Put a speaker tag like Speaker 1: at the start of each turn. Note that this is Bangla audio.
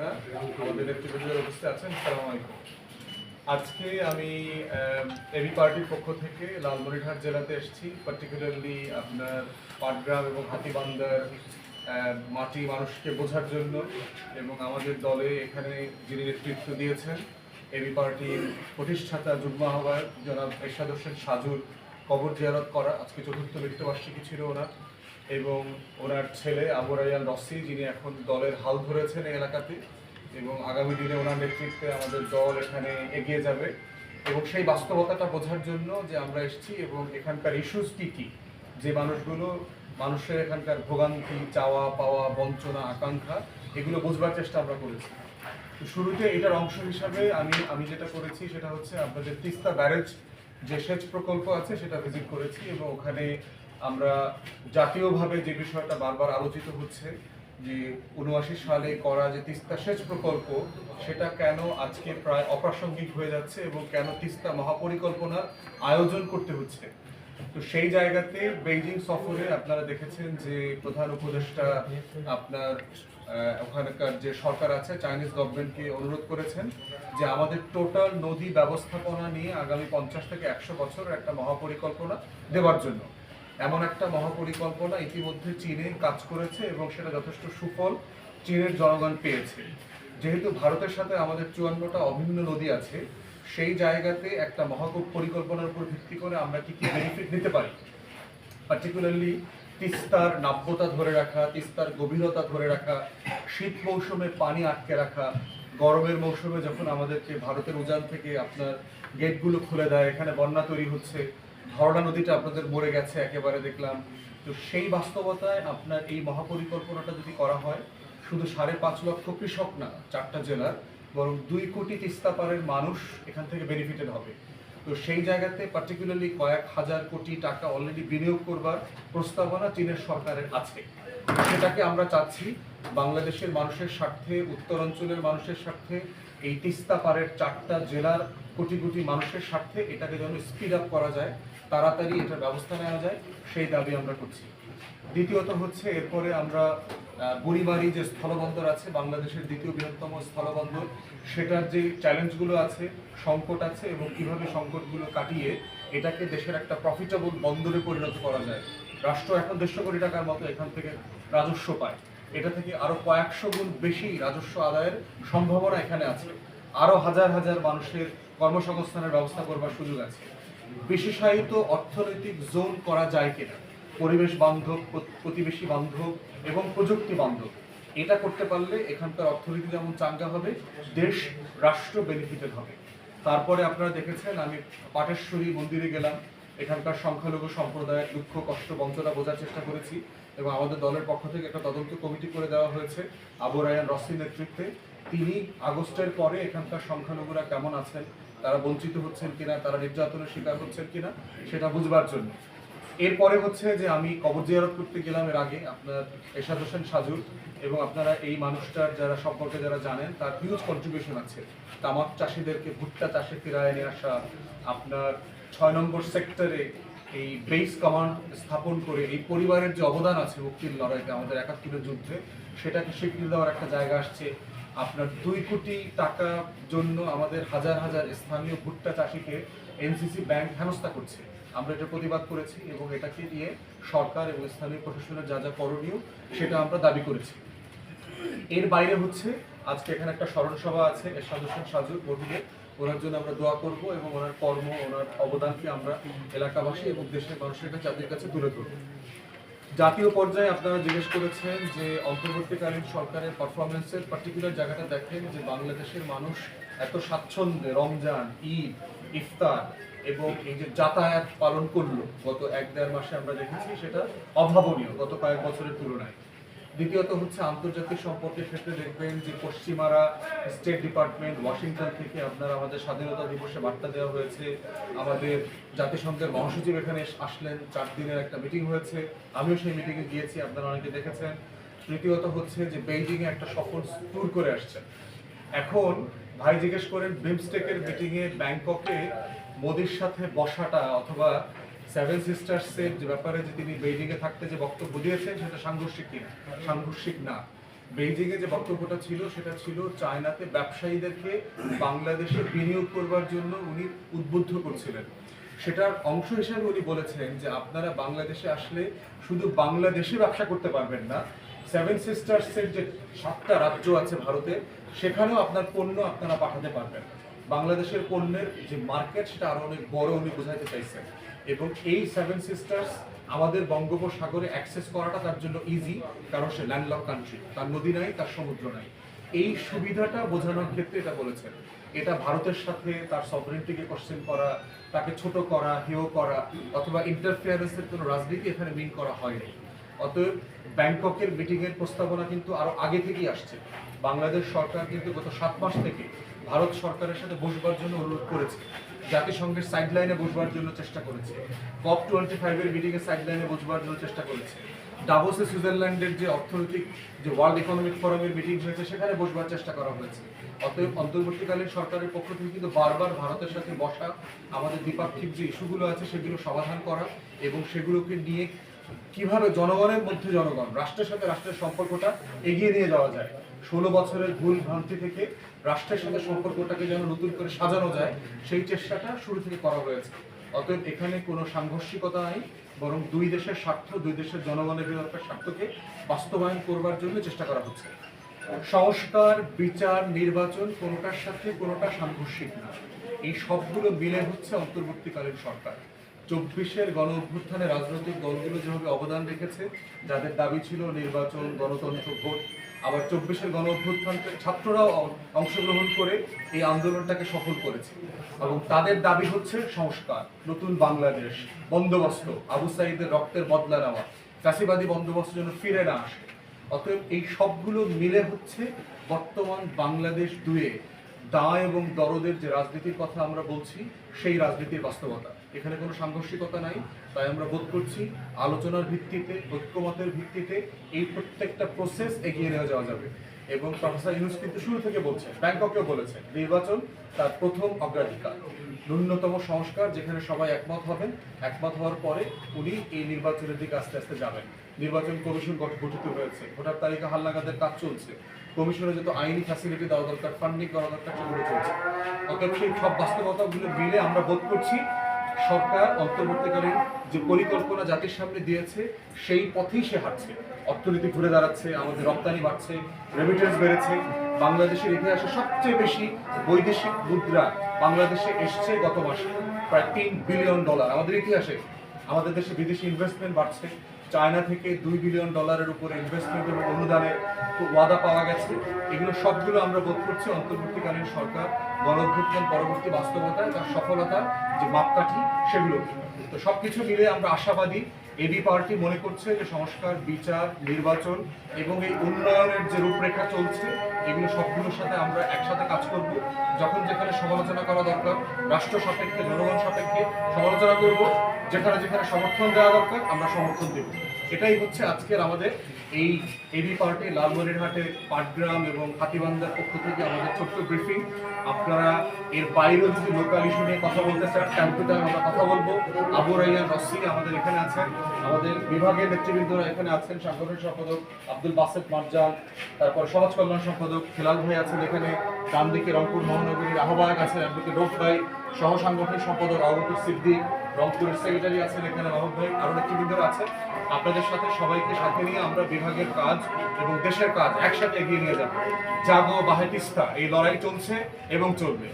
Speaker 1: আমাদের নেতৃবৃন্দের উপস্থিত আছেন, সালাম আলাইকুম। আজকে আমি এবি পার্টির পক্ষ থেকে লালমনিরহাট জেলাতে এসেছি। পার্টিকুলারলি আপনার পাটগ্রাম এবং হাতিবান্দার মাটি মানুষকে বোঝার জন্য এবং আমাদের দলে এখানে যিনি নেতৃত্ব দিয়েছেন, এবি পার্টির প্রতিষ্ঠাতা যুগ্ম আহ্বায়ক জনাব এরশাদ হোসেন সাজুর কবর জিয়ারত করা। আজকে চতুর্থ মৃত্যুবার্ষিকী ছিল ওনার। এবং ওনার ছেলে আবু রায়ান রসি যিনি এখন দলের হাল ধরেছেন এই এলাকাতে, এবং আগামী দিনে ওনার নেতৃত্বে আমাদের দল এখানে এগিয়ে যাবে। এবং সেই বাস্তবতাটা বোঝার জন্য যে আমরা এসেছি, এবং এখানকার ইস্যুস কী কী? যে মানুষগুলো, মানুষের এখানকার ভোগান্তি, চাওয়া পাওয়া, বঞ্চনা, আকাঙ্ক্ষা, এগুলো বোঝবার চেষ্টা আমরা করেছি। তো শুরুতে এটার অংশ হিসাবে আমি আমি যেটা করেছি সেটা হচ্ছে আপনাদের তিস্তা ব্যারেজ যে সেচ প্রকল্প আছে, সেটা ভিজিট করেছি এবং ওখানে আমরা জাতীয়ভাবে যে বিষয়টা বারবার আলোচিত হচ্ছে, যে উনআশি সালে করা যে তিস্তা সেচ প্রকল্প, সেটা কেন আজকে প্রায় অপ্রাসঙ্গিক হয়ে যাচ্ছে এবং কেন তিস্তা মহাপরিকল্পনার আয়োজন করতে হচ্ছে? তো সেই জায়গাতে বেইজিং সফরে আপনারা দেখেছেন যে প্রধান উপদেষ্টা আপনার ওখানকার যে সরকার আছে, চাইনিজ গভর্নমেন্টকে অনুরোধ করেছেন যে আমাদের টোটাল নদী ব্যবস্থাপনা নিয়ে আগামী পঞ্চাশ থেকে একশো বছর একটা মহাপরিকল্পনা দেওয়ার জন্য। এমন একটা মহাপরিকল্পনা ইতিমধ্যে চীনে কাজ করেছে এবং সেটা যথেষ্ট সুফল চীনের জনগণ পেয়েছে। যেহেতু ভারতের সাথে আমাদের চুয়ান্নটা অভিন্ন নদী আছে, সেই জায়গাতে একটা মহাকূপ পরিকল্পনার উপর ভিত্তি করে আমরা কি কি বেনিফিট নিতে পারি? পার্টিকুলারলি তিস্তার নাব্যতা ধরে রাখা, তিস্তার গভীরতা ধরে রাখা, শীত মৌসুমে পানি আটকে রাখা, গরমের মৌসুমে যখন আমাদেরকে ভারতের উজান থেকে আপনার গেটগুলো খুলে দেয়, এখানে বন্যা তৈরি হচ্ছে ধরলা নদীটা আপনাদের মরে গেছে একেবারে দেখলাম। তো সেই বাস্তবতায় আপনার এই মহাপরিকল্পনাটা যদি করা হয়, শুধু সাড়ে পাঁচ লক্ষ কৃষক না, চারটা জেলার, বরং দুই কোটি তিস্তা পারের মানুষ এখান থেকে বেনিফিটেড হবে। তো সেই জায়গাতে পার্টিকুলারলি কয়েক হাজার কোটি টাকা অলরেডি বিনিয়োগ করবার প্রস্তাবনা চীনের সরকারের আছে। সেটাকে আমরা চাচ্ছি বাংলাদেশের মানুষের স্বার্থে, উত্তরাঞ্চলের মানুষের স্বার্থে, এই তিস্তা পারের চারটা জেলার কোটি কোটি মানুষের স্বার্থে এটাকে যেন স্পিড আপ করা যায়, তাড়াতাড়ি এটার ব্যবস্থা নেওয়া যায়, সেই দাবি আমরা করছি। দ্বিতীয়ত হচ্ছে এরপরে আমরা বুড়িমারি যে স্থলবন্দর আছে, বাংলাদেশের দ্বিতীয় বৃহত্তম স্থলবন্দর, সেটার যে চ্যালেঞ্জগুলো আছে, সংকট আছে এবং কীভাবে সংকটগুলো কাটিয়ে এটাকে দেশের একটা প্রফিটেবল বন্দরে পরিণত করা যায়। রাষ্ট্র এখন দেড়শো কোটি টাকার মতো এখান থেকে রাজস্ব পায়। এটা থেকে আরও কয়েকশো গুণ বেশি রাজস্ব আদায়ের সম্ভাবনা এখানে আছে। আরও হাজার হাজার মানুষের কর্মসংস্থানের ব্যবস্থা করবার সুযোগ আছে। বিশেষায়িত অর্থনৈতিক জোন করা যায় কিনা? পরিবেশ বান্ধব প্রতিবেশী বান্ধব এবং প্রযুক্তি বান্ধব। এটা করতে পারলে এখানকার অর্থনীতি যেমন চাঙ্গা হবে, দেশ, রাষ্ট্র বেনিফিটেড হবে। তারপরে আপনারা দেখেছেন, আমি পাটেশ্বরী মন্দিরে গেলাম। এখানকার সংখ্যালঘু সম্প্রদায়ের দুঃখ, কষ্ট, বঞ্চনা বোঝার চেষ্টা করেছি এবং আমাদের দলের পক্ষ থেকে একটা তদন্ত কমিটি করে দেওয়া হয়েছে আবু রায়ান রসির নেতৃত্বে। তিনি আগস্টের পরে এখানকার সংখ্যালঘুরা কেমন আছেন, তারা বঞ্চিত হচ্ছেন কিনা, তারা নির্যাতনের শিকার হচ্ছেন কিনা, সেটা বুঝবার জন্য। এরপরে হচ্ছে যে আমি কবর জিয়ারত করতে গেলাম এর আগে আপনার এরশাদ হোসেন সাজুর এবং আপনারা এই মানুষটার যারা সম্পর্কে যারা জানেন, তার হিউজ কন্ট্রিবিউশন আছে। তামাক চাষিদেরকে, ভুট্টা চাষে ফিরায় নিয়ে আসা, আপনার ছয় নম্বর সেক্টরে এই বেস কমান্ড স্থাপন করে এই পরিবারের যে অবদান আছে মুক্তির লড়াইতে, আমাদের একাত্তরের যুদ্ধে, সেটাকে স্বীকৃতি দেওয়ার একটা জায়গা আসছে। আপনার দুই কোটি টাকা জন্য আমাদের হাজার হাজার স্থানীয় ভুট্টা চাষিকে এনসিসি ব্যাংক হেনস্থা করছে। আমরা এটা প্রতিবাদ করেছি এবং এটাকে নিয়ে সরকার এবং স্থানীয় প্রশাসনের যা যা করণীয়, সেটা আমরা দাবি করেছি। এর বাইরে হচ্ছে, আজকে এখানে একটা স্মরণ সভা আছে, এর হোসেন সাজুর মহিলে ওনার জন্য আমরা দোয়া করব এবং ওনার কর্ম, ওনার অবদানকে আমরা এলাকাবাসী এবং দেশের মানুষের কাছে আপনাদের কাছে তুলে ধরব। জাতীয় পর্যায়ে আপনারা জিজ্ঞেস করেছেন যে অন্তর্বর্তীকালীন সরকারের পারফরমেন্সের পার্টিকুলার জায়গাটা দেখেন যে বাংলাদেশের মানুষ এত স্বাচ্ছন্দ্যে রমজান, ঈদ, ইফতার এবং এই যে যাতায়াত পালন করল। গত এক দেড় মাসে আমরা দেখেছি সেটা অভাবনীয় গত কয়েক বছরের তুলনায়। দ্বিতীয়ত হচ্ছে আন্তর্জাতিক সম্পর্কের ক্ষেত্রে দেখবেন যে পশ্চিমারা স্টেট ডিপার্টমেন্ট ওয়াশিংটন থেকে আপনার আমাদের স্বাধীনতা দিবসে বার্তা দেওয়া হয়েছে। আমাদের জাতিসংঘের মহাসচিব এখানে আসলেন, চার দিনের একটা মিটিং হয়েছে। আমিও সেই মিটিংয়ে গিয়েছি, আপনারা অনেকে দেখেছেন। তৃতীয়ত হচ্ছে যে বেইজিং এ একটা সফল ট্যুর করে আসছেন। এখন ভাই জিজ্ঞেস করেন বিমস্টেকের মিটিংয়ে ব্যাংককে মোদির সাথে বসাটা অথবা সেভেন সিস্টার্সের যে ব্যাপারে যে তিনি বেইজিংয়ে থাকতে যে বক্তব্য দিয়েছেন, সেটা সাংঘর্ষিক কিনা? সাংঘর্ষিক না। বেইজিং এ যে বক্তব্যটা ছিল, সেটা ছিল চায়নাতে ব্যবসায়ীদেরকে বাংলাদেশে বিনিয়োগ করবার জন্য উনি উদ্বুদ্ধ করছিলেন। সেটার অংশ হিসেবে উনি বলেছেন যে আপনারা বাংলাদেশে আসলে শুধু বাংলাদেশে ব্যবসা করতে পারবেন না সেভেন সিস্টার্সের যে সাতটা রাজ্য আছে ভারতে, সেখানেও আপনার পণ্য আপনারা পাঠাতে পারবেন। বাংলাদেশের পণ্যের যে মার্কেট সেটা আরও অনেক বড় উনি বোঝাতে চাইছেন। এবং এই সেভেন সিস্টার্স আমাদের বঙ্গোপসাগরে অ্যাক্সেস করাটা তার জন্য ইজি কারণ সে ল্যান্ডলক কান্ট্রি তার নদী নাই, তার সমুদ্র নাই। এই সুবিধাটা বোঝানোর ক্ষেত্রে এটা বলেছেন। এটা ভারতের সাথে তার সভারেন্টিকে কোশ্চেন করা, তাকে ছোট করা, হেয় করা, অথবা ইন্টারফিয়ারেন্সের কোনো রাজনীতি এখানে মিন করা হয়নি অতএব ব্যাংককের মিটিংয়ের প্রস্তাবনা কিন্তু আরও আগে থেকেই আসছে। বাংলাদেশ সরকার কিন্তু গত সাত মাস থেকে ভারত সরকারের সাথে বসবার জন্য অনুরোধ করেছে। জাতিসংঘের সাইড লাইনে বসবার জন্য চেষ্টা করেছে। কপ টোয়েন্টি ফাইভের মিটিং এর সাইড লাইনে বসবার জন্য চেষ্টা করেছে। ডাভোসে সুইজারল্যান্ডের যে অর্থনৈতিক যে ওয়ার্ল্ড ইকোনমিক ফোরামের মিটিং হয়েছে, সেখানে বসবার চেষ্টা করা হয়েছে। অতএব অন্তর্বর্তীকালীন সরকারের পক্ষ থেকে কিন্তু বারবার ভারতের সাথে বসা, আমাদের দ্বিপাক্ষিক যে ইস্যুগুলো আছে, সেগুলো সমাধান করা এবং সেগুলোকে নিয়ে কীভাবে জনগণের মধ্যে জনগণ, রাষ্ট্রের সাথে রাষ্ট্রের সম্পর্কটা এগিয়ে নিয়ে যাওয়া যায়। ষোলো বছরের ভুল ভ্রান্তি থেকে রাষ্ট্রের সাথে সম্পর্কটাকে যেন নতুন করে সাজানো যায়, সেই চেষ্টাটা শুরু থেকে করা হয়েছে। অতএব এখানে কোনো সাংঘর্ষিকতা নাই, বরং দুই দেশের স্বার্থ, দুই দেশের জনগণের বিরুদ্ধে স্বার্থকে বাস্তবায়ন করবার জন্য চেষ্টা করা হচ্ছে। সংস্কার, বিচার, নির্বাচন কোনোটার সাথে কোনোটা সাংঘর্ষিক না। এই সবগুলো মিলে হচ্ছে অন্তর্বর্তীকালীন সরকার। চব্বিশের গণ অভ্যুত্থানে রাজনৈতিক দলগুলো যেভাবে অবদান রেখেছে, যাদের দাবি ছিল নির্বাচন, গণতন্ত্র, ভোট আবার চব্বিশের গণ অভ্যুত্থান ছাত্ররাও অংশগ্রহণ করে এই আন্দোলনটাকে সফল করেছে। এবং তাদের দাবি হচ্ছে সংস্কার, নতুন বাংলাদেশ, বন্দোবস্ত, আবু সাইদের রক্তের বদলা নেওয়া চাষিবাদী বন্দোবস্ত যেন ফিরে না আসে। অতএব এই সবগুলো মিলে হচ্ছে বর্তমান বাংলাদেশ দুয়ে দা এবং দরদের যে রাজনীতির কথা আমরা বলছি, সেই রাজনীতির বাস্তবতা। এখানে কোনো সাংঘর্ষিকতা নাই, তাই আমরা বোধ করছি আলোচনার ভিত্তিতে, ঐক্যমতের ভিত্তিতে এই প্রত্যেকটা প্রসেস এগিয়ে নেওয়া যাওয়া যাবে। এবং প্রফেসর ইউনুস কিন্তু শুরু থেকে বলছেন ব্যাংককেও বলেছেন নির্বাচন তার প্রথম অগ্রাধিকার। ন্যূনতম সংস্কার যেখানে সবাই একমত হবেন, একমত হওয়ার পরে উনি এই নির্বাচনের দিকে আস্তে আস্তে যাবেন। নির্বাচন কমিশন গঠ- গঠিত হয়েছে, ভোটার তালিকা হালনাগাদের কাজ চলছে। কমিশনে যত আইনি ফ্যাসিলিটি দেওয়া দরকার ফান্ডিং করা দরকার, সেগুলো চলছে। অতএব সেই সব বাস্তবতাগুলো মিলে আমরা বোধ করছি সরকার অন্তর্বর্তীকালীন যে পরিকল্পনা জাতির সামনে দিয়েছে, সেই পথেই সে হাঁটছে। অর্থনীতি ঘুরে দাঁড়াচ্ছে, আমাদের রপ্তানি বাড়ছে রেমিটেন্স বেড়েছে। বাংলাদেশের ইতিহাসে সবচেয়ে বেশি বৈদেশিক মুদ্রা বাংলাদেশে এসছে গত মাসে, প্রায় তিন বিলিয়ন ডলার আমাদের ইতিহাসে আমাদের দেশে বিদেশি ইনভেস্টমেন্ট বাড়ছে। চায়না থেকে দুই বিলিয়ন ডলারের উপরে ইনভেস্টমেন্ট এবং অনুদানে ওয়াদা পাওয়া গেছে। এগুলো সবগুলো আমরা বোধ করছি অন্তর্বর্তীকালীন সরকার গণভ্যুত্থান পরবর্তী বাস্তবতায় তার সফলতা, যে মাপকাঠি, সেগুলো। তো সব কিছু মিলে আমরা আশাবাদী এবি পার্টি মনে করছে যে সংস্কার, বিচার, নির্বাচন এবং এই উন্নয়নের যে রূপরেখা চলছে, এগুলো সবগুলোর সাথে আমরা একসাথে কাজ করব। যখন যেখানে সমালোচনা করা দরকার, রাষ্ট্র সাপেক্ষে, জনগণ সাপেক্ষে সমালোচনা করব। যেখানে যেখানে সমর্থন দেওয়া দরকার, আমরা সমর্থন দেব। এটাই হচ্ছে আজকের আমাদের এই এবি পার্টি লালমনিরহাটে পাটগ্রাম এবং হাতিবান্ধার পক্ষ থেকে আমাদের ছোট্ট ব্রিফিং আপনারা এর বাইরেও যদি লোকাল ইস্যু নিয়ে কথা বলতে চান ক্যাম্পিতে আমরা কথা বলব। আবু রাইয়ান রসি আমাদের এখানে আছেন। আমাদের বিভাগের নেতৃবৃন্দরা এখানে আছেন। সাংগঠনিক সম্পাদক আব্দুল বাসেদ মার্জান তারপর সমাজ কল্যাণ সম্পাদক খেলাল ভাই আছেন এখানে। ডান দিকে রংপুর মহানগরীর আহ্বায়ক আছেন অ্যাডভোকেট রোফ ভাই সহ সাংগঠনিক সম্পাদক আবুবকর সিদ্দিক রংপুরের সেক্রেটারি আছেন এখানে মাহবুব ভাই আরও নেতৃবৃন্দরা আছেন আপনাদের সাথে সবাইকে সাথে নিয়ে আমরা বিভাগের কাজ এবং দেশের কাজ একসাথে এগিয়ে নিয়ে যাব। জাগো বাহেতিস্তা, এই লড়াই চলছে এবং চলবে।